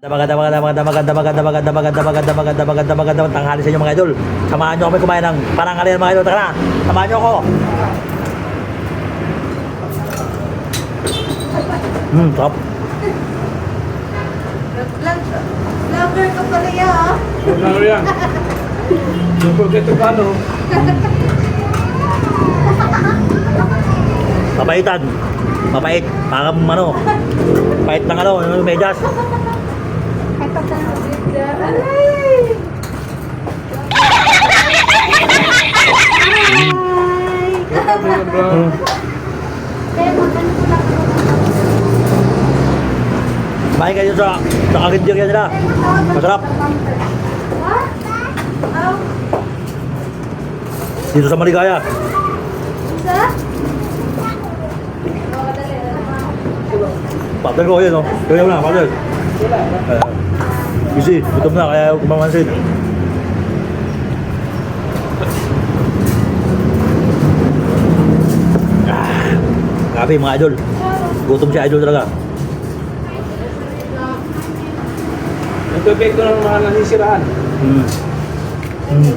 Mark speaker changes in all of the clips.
Speaker 1: Maganda, maganda, maganda, maganda, maganda, maganda, maganda, maganda, maganda, maganda, maganda, tanghali sa inyo mga idol. Samahan nyo kami kumain ng panangalian mga idol. Tara na, samahan nyo ako. Hmm, top.
Speaker 2: Vlogger ka pala ya, ah.
Speaker 3: Ano yan? Don't forget to follow.
Speaker 1: Mapaitan. Mapait. Parang ano, pait ng ano, medyas. Hmm. Baik kayo sa sa akin din nila. Masarap. Dito sa Maligaya. Patel ko yun, no? Kaya na, patel. Wala busy, gutom na, kaya huwag kumamansin. Ah, grabe mga idol. Gutom si idol talaga.
Speaker 3: Nagpepekto ng mga nasisiraan.
Speaker 1: Mm. Mm.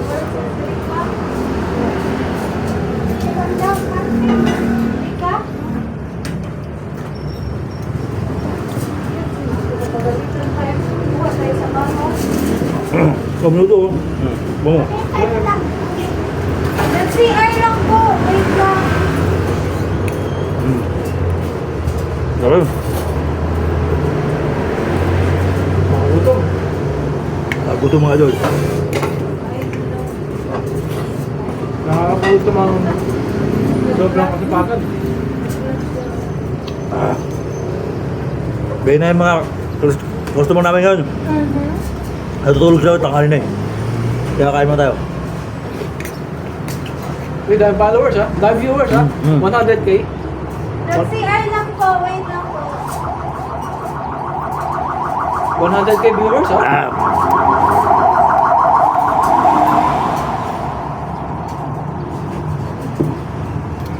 Speaker 1: O, minuto. Oh. Hmm. Bunga. Ano lang?
Speaker 2: Nag-CR lang po. Wait lang.
Speaker 1: Hmm.
Speaker 3: Sarap.
Speaker 1: Nagutom. Nagutom mga idol.
Speaker 3: Nakakagutom ang sobrang kasipakan.
Speaker 1: Ah. Bena yung mga customer namin ngayon.
Speaker 2: Uh-huh.
Speaker 1: Natutulog sila, tanghali na eh. Kaya kain mo tayo.
Speaker 3: With dahil followers ha? Dahil viewers ha?
Speaker 1: Mm, mm.
Speaker 3: 100k?
Speaker 2: Nag-CR lang po. Wait lang po.
Speaker 3: 100k viewers ha?
Speaker 1: Ah.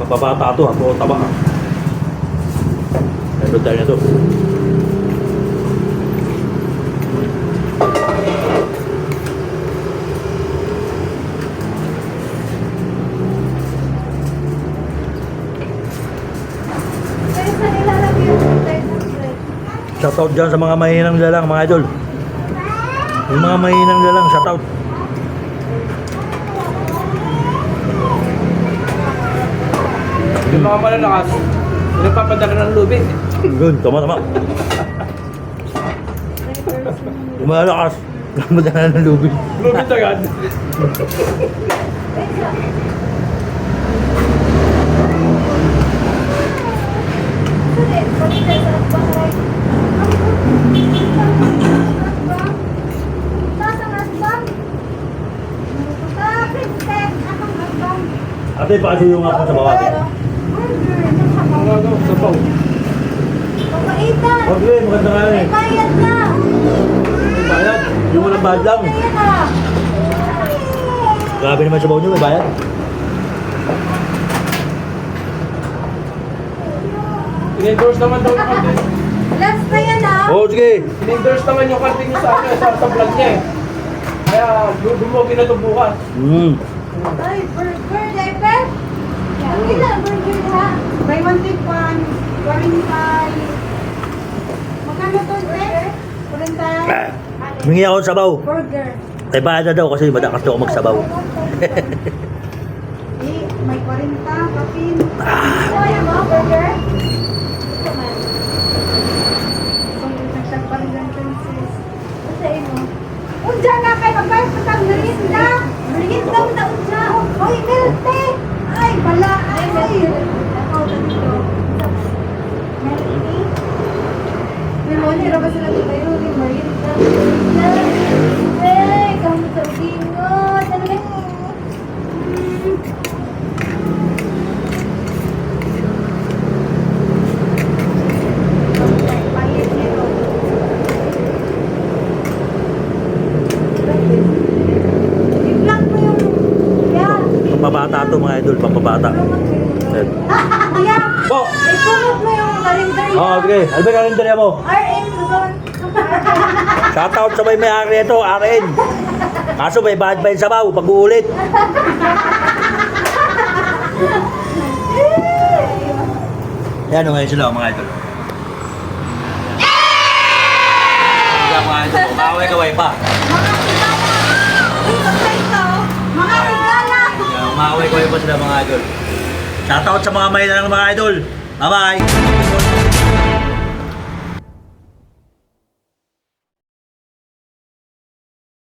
Speaker 1: Papabata to, ako taba. Ito tayo na to. Shoutout dyan sa mga mahinang lalang, mga idol. Yung mga mahinang lalang, shoutout.
Speaker 3: Yung mga malalakas, nagpapadala ng lubid.
Speaker 1: Good, tama, tama. Yung mga lakas, madala ng lubid.
Speaker 3: Lubid agad.
Speaker 1: Ate, paano yung ako sa bawat?
Speaker 3: Ano, sabaw.
Speaker 2: Papaitan.
Speaker 1: Okay, maganda nga
Speaker 2: May
Speaker 1: eh.
Speaker 2: bayad na.
Speaker 1: Bayad, yung walang bayad lang.
Speaker 2: Ah.
Speaker 1: Grabe naman sa bawo nyo, may bayad.
Speaker 3: In-endorse naman daw yung karte.
Speaker 2: Last na yan ah.
Speaker 1: Oo, sige.
Speaker 3: In-endorse naman yung karte niyo sa akin sa, sa vlog niya eh. Kaya dumugin na ito bukas.
Speaker 1: Mm.
Speaker 2: Ay, burger, Lepe. Ilan burger ha? Buy one take one. Quarantay. Magkano to, Lepe? Quarantay.
Speaker 1: Mingi ako ng sabaw.
Speaker 2: Burger.
Speaker 1: Ay, bayad na daw kasi madakas daw ako magsabaw.
Speaker 2: Eh, may 40, kapin. Ito yung mga burger. Ito man. So, nagtagpang lang princess. Basta ino. Unja na kay magbayad pa tang merienda. Merienda mo na unja. Hoy, melte. Ay, bala. Ay, Ako, ganito. Melte. May money, raba sila dito yun. Yung merienda. Ay, kamu sa bingo. Talaga. Mm. Pangit nito. I-vlog mo yung... Yeah.
Speaker 1: Pampabata to mga idol, pampabata. Yan.
Speaker 2: Kuya,
Speaker 1: Po!
Speaker 2: ipunod mo yung calendar
Speaker 1: Oo, oh, sige. Ano ba yung kalendarya mo?
Speaker 2: RM, doon.
Speaker 1: Shoutout sa may may-ari ito, RN. Kaso may bahad pa yung sabaw pag uulit. Yan o ngayon sila mga idol. Yan mga idol, kaway-kaway pa. Yan, Umaway-kaway pa sila mga idol. Shoutout sa mga may ng mga idol. Bye-bye.